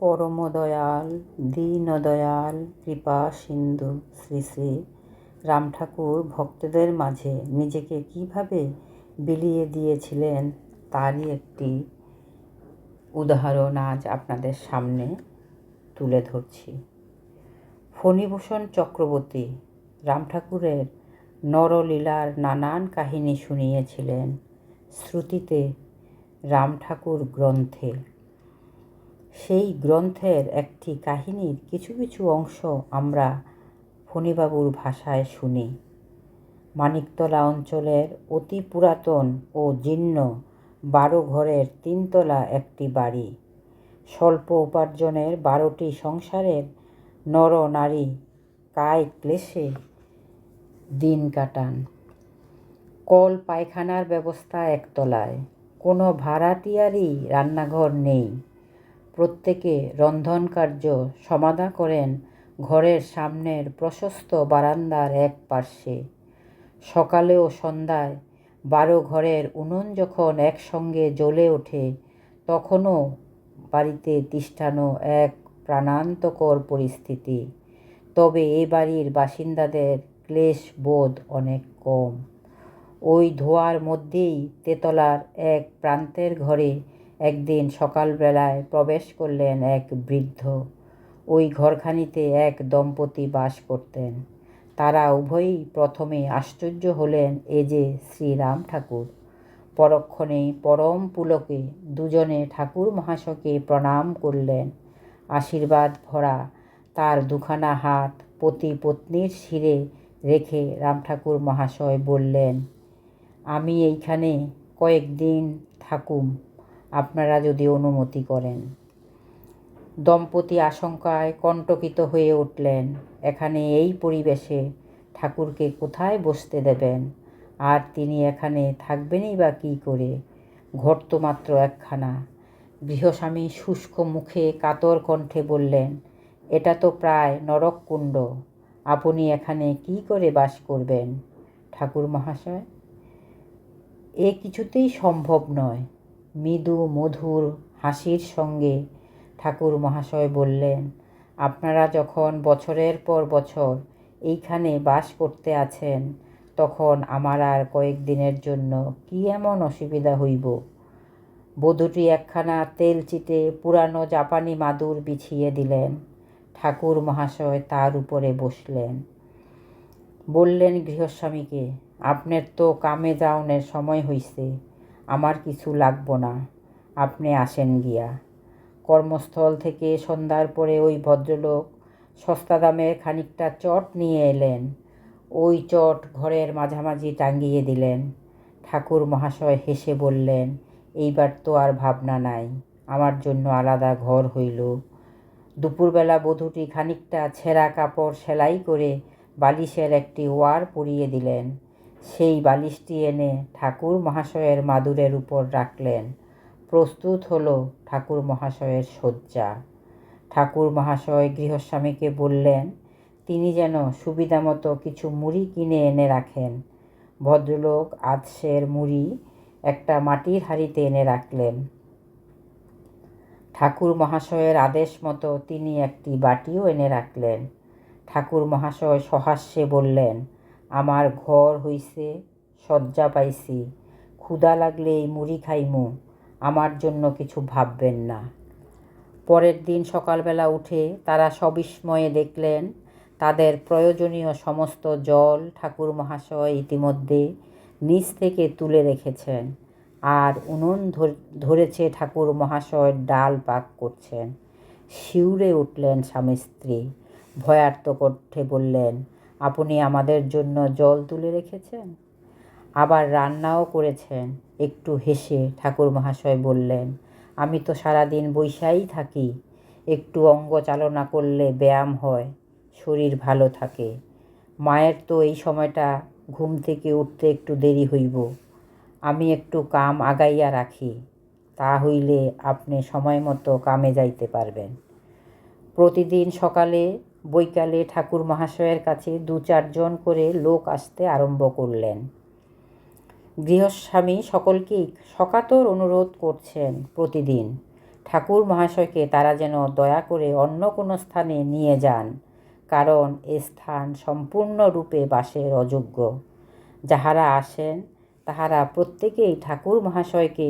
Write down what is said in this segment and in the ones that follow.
পরমদয়াল, দীনদয়াল, কৃপা সিন্ধু, শ্রী শ্রী রাম ঠাকুর ভক্তদের মাঝে নিজেকে কীভাবে বিলিয়ে দিয়েছিলেন তারই একটি উদাহরণ আজ আপনাদের সামনে তুলে ধরছি। ফণীভূষণ চক্রবর্তী রাম ঠাকুরের নরলীলার নানান কাহিনী শুনিয়েছিলেন শ্রুতিতে রাম ঠাকুর গ্রন্থে। সেই গ্রন্থের একটি কাহিনীর কিছু কিছু অংশ আমরা ফণিবাবুর ভাষায় শুনি। মানিকতলা অঞ্চলের অতি পুরাতন ও জীর্ণ বারো ঘরের তিনতলা একটি বাড়ি। স্বল্প উপার্জনের বারোটি সংসারের নর নারী কায় ক্লেশে দিন কাটান। কল পায়খানার ব্যবস্থা একতলায়। কোনো ভাড়াটিয়ারই রান্নাঘর নেই। প্রত্যেকে রন্ধন কার্য সমাধা করেন ঘরের সামনের প্রশস্ত বারান্দার এক পার্শ্বে। সকালে ও সন্ধ্যায় বারো ঘরের উনুন যখন একসঙ্গে জ্বলে ওঠে, তখনও বাড়িতে তিষ্ঠানো এক প্রাণান্তকর পরিস্থিতি। তবে এ বাড়ির বাসিন্দাদের ক্লেশ বোধ অনেক কম। ওই ধোয়ার মধ্যেই তেতলার এক প্রান্তের ঘরে একদিন সকালবেলায় প্রবেশ করলেন এক বৃদ্ধ। ওই ঘরখানিতে এক দম্পতি বাস করতেন। তারা উভয়ই প্রথমে আশ্চর্য হলেন এ যে শ্রীরাম ঠাকুর। পরক্ষণেই পরম পুলকে দুজনে ঠাকুর মহাশয়কে প্রণাম করলেন। আশীর্বাদ ভরা তার দুখানা হাত পতি পত্নীর শিরে রেখে রাম ঠাকুর মহাশয় বললেন, আমি এইখানে কয়েকদিন থাকুম। আপনারা যদি অনুমতি করেন। দম্পতি আশঙ্কায় কণ্টকিত হয়ে উঠলেন। এখানে এই পরিবেশে ঠাকুরকে কোথায় বসতে দেবেন? আর তিনি এখানে থাকবেনই বা কী করে? ঘর তো মাত্র একখানা। গৃহস্বামী শুষ্ক মুখে কাতর কণ্ঠে বললেন, এটা তো প্রায় নরককুণ্ড। আপনি এখানে কি করে বাস করবেন ঠাকুর মহাশয় এ কিছুতেই সম্ভব নয়। মৃদু মধুর হাসির সঙ্গে ঠাকুর মহাশয় বললেন, আপনারা যখন বছরের পর বছর এইখানে বাস করতে আছেন, তখন আমার আর কয়েকদিনের জন্য কি এমন অসুবিধা হইব? বধূটি একখানা তেল চিটে পুরানো জাপানি মাদুর বিছিয়ে দিলেন। ঠাকুর মহাশয় তার উপরে বসলেন। বললেন গৃহস্বামীকে, আপনার তো কামে যাওনের সময় হইছে। আমার কিছু লাগবো না। আপনি আসেন গিয়া। কর্মস্থল থেকে সন্ধ্যার পরে ওই ভদ্রলোক সস্তা দামের খানিকটা চট নিয়ে এলেন। ওই চট ঘরের মাঝামাঝি টাঙ্গিয়ে দিলেন। ঠাকুর মহাশয় হেসে বললেন, এইবার তো আর ভাবনা নাই। আমার জন্য আলাদা ঘর হইল। দুপুরবেলা বধূটি খানিকটা ছেঁড়া কাপড় সেলাই করে বালিশের একটি ওয়ার পরিয়ে দিলেন। সেই বালিশটি এনে ঠাকুর মহাশয়ের মাদুরের উপর রাখলেন। প্রস্তুত হলো ঠাকুর মহাশয়ের শয্যা। ঠাকুর মহাশয় গৃহস্বামীকে বললেন, তিনি যেন সুবিধা মতো কিছু মুড়ি কিনে এনে রাখেন। ভদ্রলোক আধসের মুড়ি একটা মাটির হাঁড়িতে এনে রাখলেন। ঠাকুর মহাশয়ের আদেশ মতো তিনি একটি বাটিও এনে রাখলেন। ঠাকুর মহাশয় সহাস্যে বললেন আমার ঘর হইছে, শয্যা পাইছি। ক্ষুদা লাগলে এই মুড়ি খাইমু, আমার জন্য কিছু ভাববেন না। পরের দিন সকালবেলা উঠে তারা সবিস্ময়ে দেখলেন, তাদের প্রয়োজনীয় সমস্ত জল ঠাকুর মহাশয় ইতিমধ্যে নিচ থেকে তুলে রেখেছেন আর উনুন ধরেছে ঠাকুর মহাশয় ডাল পাক করছেন। শিউরে উঠলেন স্বামী স্ত্রী, ভয়ার্ত কণ্ঠে বললেন আপনি আমাদের জন্য জল তুলে রেখেছেন? আবার রান্নাও করেছেন। একটু হেসে ঠাকুর মহাশয় বললেন, আমি তো সারাদিন বৈশাই থাকি, একটু অঙ্গ চালনা করলে ব্যায়াম হয়, শরীর ভালো থাকে। মায়ের তো এই সময়টা ঘুম থেকে উঠতে একটু দেরি হইব। আমি একটু কাম আগাইয়া রাখি, তা হইলে আপনি সময় মতো কামে যাইতে পারবেন। প্রতিদিন সকালে বৈকালে ঠাকুর মহাশয়ের কাছে দু চারজন করে লোক আসতে আরম্ভ করলেন। গৃহস্বামী সকলকেই সকাতর অনুরোধ করছেন প্রতিদিন। ঠাকুর মহাশয়কে তারা যেন দয়া করে অন্য কোনো স্থানে নিয়ে যান, কারণ এ স্থান সম্পূর্ণরূপে বাসের অযোগ্য। যাহারা আসেন, তাহারা প্রত্যেকেই ঠাকুর মহাশয়কে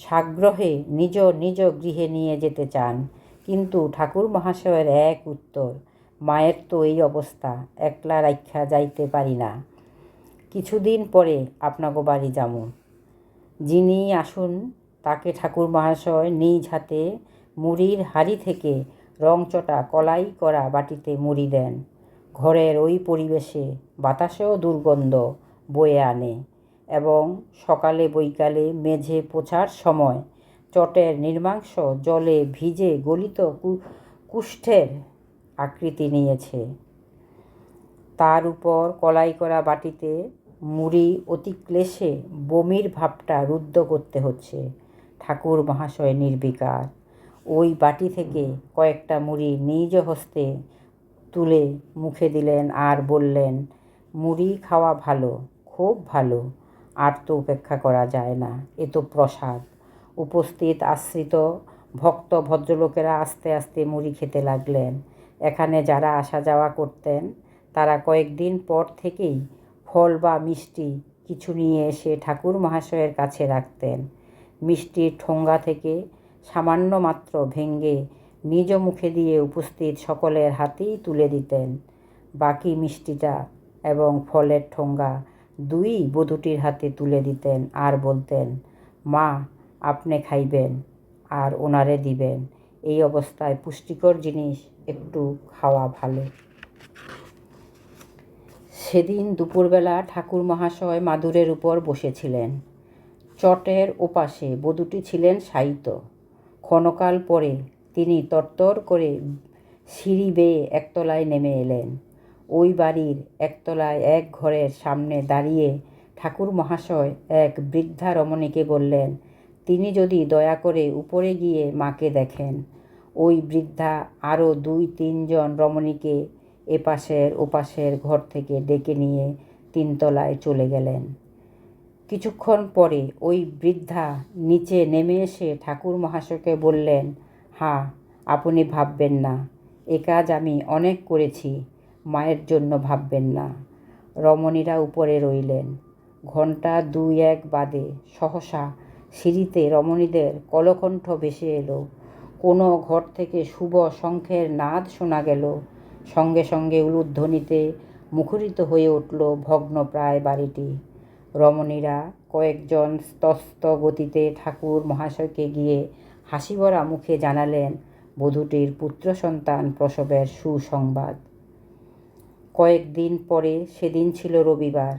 সাগ্রহে নিজ নিজ গৃহে নিয়ে যেতে চান, কিন্তু ঠাকুর মহাশয়ের এক উত্তর মায়ের তো এই অবস্থা, একলা রাইখা যাইতে পারি না। কিছুদিন পরে আপনাগো বাড়ি যামু। যিনি আসুন, তাকে ঠাকুর মহাশয় নিজ হাতে মুড়ির হাড়ি থেকে রংচটা কলাই করা বাটিতে মুড়ি দেন। ঘরের ওই পরিবেশে বাতাসেও দুর্গন্ধ বয়ে আনে এবং সকালে বৈকালে মেঝে পোছার সময় চটের নির্মাংস জলে ভিজে গলিত কুষ্ঠের আকৃতি নিয়েছে। তার উপর কলাই করা বাটিতে মুড়ি অতি ক্লেশে বমির ভাবটা রুদ্ধ করতে হচ্ছে, ঠাকুর মহাশয় নির্বিকার। ওই বাটি থেকে কয়েকটা মুড়ি নিজ হস্তে তুলে মুখে দিলেন আর বললেন, মুড়ি খাওয়া ভালো, খুব ভালো, আর তো উপেক্ষা করা যায় না, এ তো প্রসাদ। উপস্থিত আশ্রিত ভক্ত ভদ্রলোকেরা আস্তে আস্তে মুড়ি খেতে লাগলেন। এখানে যারা আসা যাওয়া করতেন, তারা কয়েকদিন পর থেকেই ফল বা মিষ্টি কিছু নিয়ে এসে ঠাকুর মহাশয়ের কাছে রাখতেন। মিষ্টির ঠোঙ্গা থেকে সামান্য মাত্র ভেঙ্গে নিজ মুখে দিয়ে উপস্থিত সকলের হাতেই তুলে দিতেন। বাকি মিষ্টিটা এবং ফলের ঠোঙ্গা দুই বধূটির হাতে তুলে দিতেন আর বলতেন, মা, আপনি খাইবেন আর ওনারে দিবেন। এই অবস্থায় পুষ্টিকর জিনিস একটু খাওয়া ভালো। সেদিন দুপুরবেলা ঠাকুর মহাশয় মাদুরের উপর বসেছিলেন। চটের ওপাশে বধূটি ছিলেন সাইত। ক্ষণকাল পরে তিনি তরতর করে সিঁড়ি বেয়ে একতলায় নেমে এলেন। ওই বাড়ির একতলায় এক ঘরের সামনে দাঁড়িয়ে ঠাকুর মহাশয় এক বৃদ্ধা রমণীকে বললেন, তিনি যদি দয়া করে উপরে গিয়ে মাকে দেখেন ওই বৃদ্ধা আরও দুই, তিনজন রমণীকে এপাশের ওপাশের ঘর থেকে ডেকে নিয়ে তিনতলায় চলে গেলেন। কিছুক্ষণ পরে ওই বৃদ্ধা নিচে নেমে এসে ঠাকুর মহাশয়কে বললেন হ্যাঁ আপনি ভাববেন না, এ কাজ আমি অনেক করেছি, মায়ের জন্য ভাববেন না। রমণীরা উপরে রইলেন। ঘণ্টা দুই এক বাদে সহসা সিঁড়িতে রমণীদের কলকণ্ঠ ভেসে এলো। কোনো ঘর থেকে শুভ শঙ্খের নাদ শোনা গেল। সঙ্গে সঙ্গে উলুধ্বনিতে মুখরিত হয়ে উঠল ভগ্নপ্রায় বাড়িটি। রমণীরা কয়েকজন স্তস্ত গতিতে ঠাকুর মহাশয়কে গিয়ে হাসিভরা মুখে জানালেন, বধূটির পুত্র সন্তান প্রসবের সুসংবাদ। কয়েকদিন পরে সেদিন ছিল রবিবার।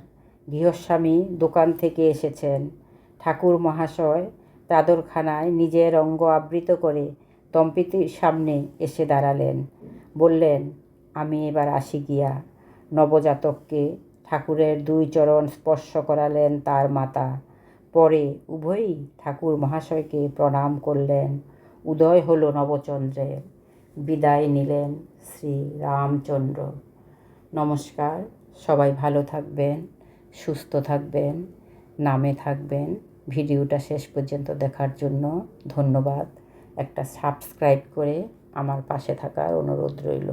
গৃহস্বামী দোকান থেকে এসেছেন। ঠাকুর মহাশয় চাদরখানায় নিজের অঙ্গ আবৃত করে দম্পতির সামনে এসে দাঁড়ালেন। বললেন, আমি এবার আসি গিয়া। নবজাতককে ঠাকুরের দুই চরণ স্পর্শ করালেন তার মাতা। পরে উভয়ই ঠাকুর মহাশয়কে প্রণাম করলেন। উদয় হল নবচন্দ্রের। বিদায় নিলেন শ্রী রামচন্দ্র। নমস্কার। সবাই ভালো থাকবেন, সুস্থ থাকবেন, নামে থাকবেন। ভিডিওটা শেষ পর্যন্ত দেখার জন্য ধন্যবাদ। একটা সাবস্ক্রাইব করে আমার পাশে থাকার অনুরোধ রইল।